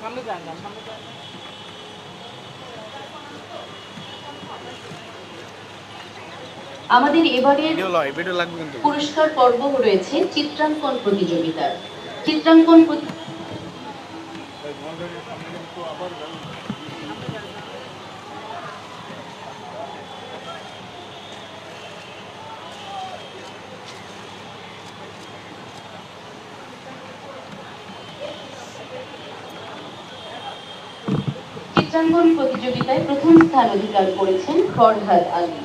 সামনে যান সামনে যান। আমাদের এবারের পুরস্কার পর্ব রয়েছে চিত্রাঙ্কন প্রতিযোগিতার। চিত্রাঙ্কন প্রতি- চিত্রাঙ্কন প্রতিযোগিতায় প্রথম স্থান অধিকার করেছেন ফরহাদ আলী।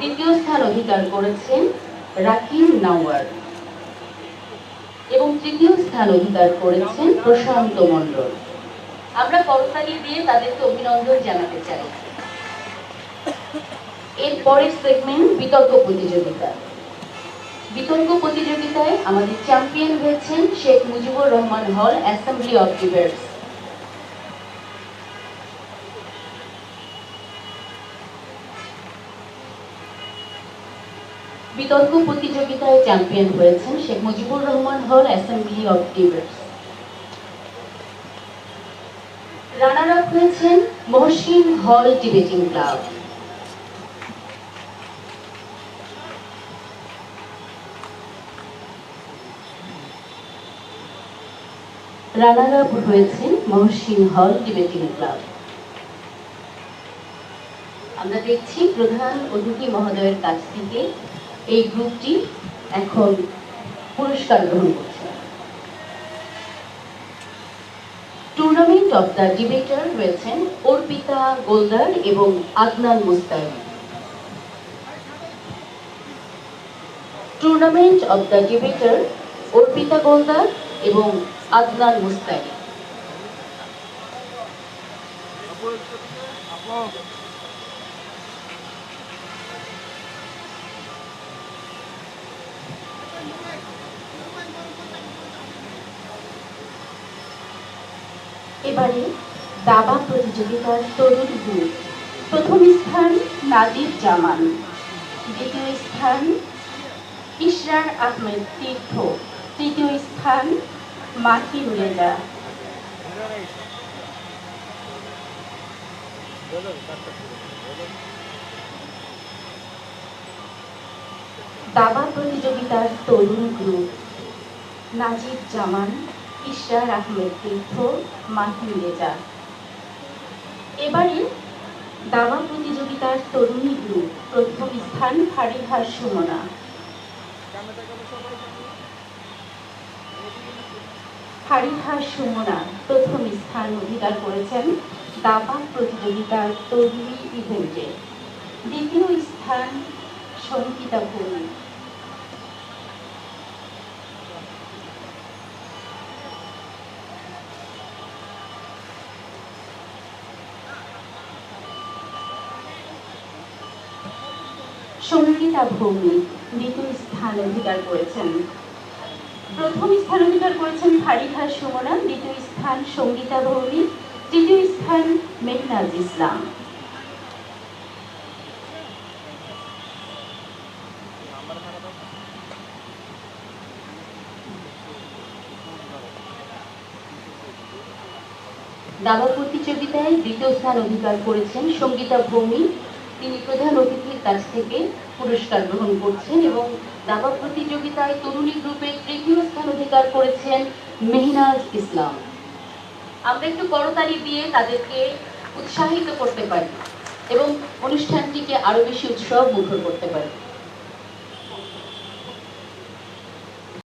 দ্বিতীয় স্থান অধিকার করেছেন রাকিব নাওয়ার। এবং তৃতীয় স্থান অধিকার করেছেন প্রশান্ত মণ্ডল। আমরা করতালি দিয়ে তাদেরকে অভিনন্দন জানাতে চাই। এর পরের সেগমেন্ট বিতর্ক প্রতিযোগিতা। বিতর্ক প্রতিযোগিতায় আমাদের চ্যাম্পিয়ন হয়েছেন Sheikh Mujibur Rahman hall assembly of debates বিতর্ক প্রতিযোগিতায় চ্যাম্পিয়ন হয়েছেন Sheikh Mujibur Rahman hall assembly of debates runner up হয়েছেন মহসিন হল ডিবেটিং ক্লাব। রানার আপ হয়েছেন মহসিন হল ডিবেটিং ক্লাব। আমরা দেখছি প্রধান অতিথি মহোদয়ের কাছ থেকে এই গ্রুপটি এখন পুরস্কার গ্রহণ করছে। টুর্নামেন্ট অফ দ্য ডিবেটার রয়েছেন অর্পিতা গোলদার এবং Adnan Mustaim tournament of the debater Arpita Goldar এবং আদনান মুস্তাইম এবারে দাবা প্রতিযোগিতার তরুণ গ্রুপ প্রথম স্থান নাদির জামান, দ্বিতীয় স্থান ইশরার আহমেদ তীর্থ, তৃতীয় স্থান মাহির রেজা দাবা প্রতিযোগিতার তরুণ গ্রুপ। নাজিব জামান ইশরার আহমেদ তীর্থ মাহিন রেজা এবারে দাবা প্রতিযোগিতার তরুণী গ্রুপ, প্রথম স্থান ফারিহার সুমনা। ফারিহার সুমনা প্রথম স্থান অধিকার করেছেন দাবা প্রতিযোগিতার তরুণী ইভেন্টে। দ্বিতীয় স্থান সঙ্গীতা ভূমি সঙ্গীতা ভৌমি দ্বিতীয় স্থান অধিকার করেছেন প্রথম স্থান অধিকার করেছেন ফারিহা সুমনা, দ্বিতীয় স্থান সঙ্গীতা ভৌমি তৃতীয় স্থান মেহনাজ ইসলাম। দাবা প্রতিযোগিতায় দ্বিতীয় স্থান অধিকার করেছেন সঙ্গীতা ভৌমি তিনি প্রধান অতিথির কাছ থেকে পুরস্কার গ্রহণ করছেন এবং দাবা প্রতিযোগিতায় তরুণী গ্রুপে তৃতীয় স্থান অধিকার করেছেন মেহনাজ ইসলাম। আমরা একটু করতালি দিয়ে তাদেরকে উৎসাহিত করতে পারি এবং অনুষ্ঠানটিকে আরও বেশি উৎসব মুখর করতে পারি।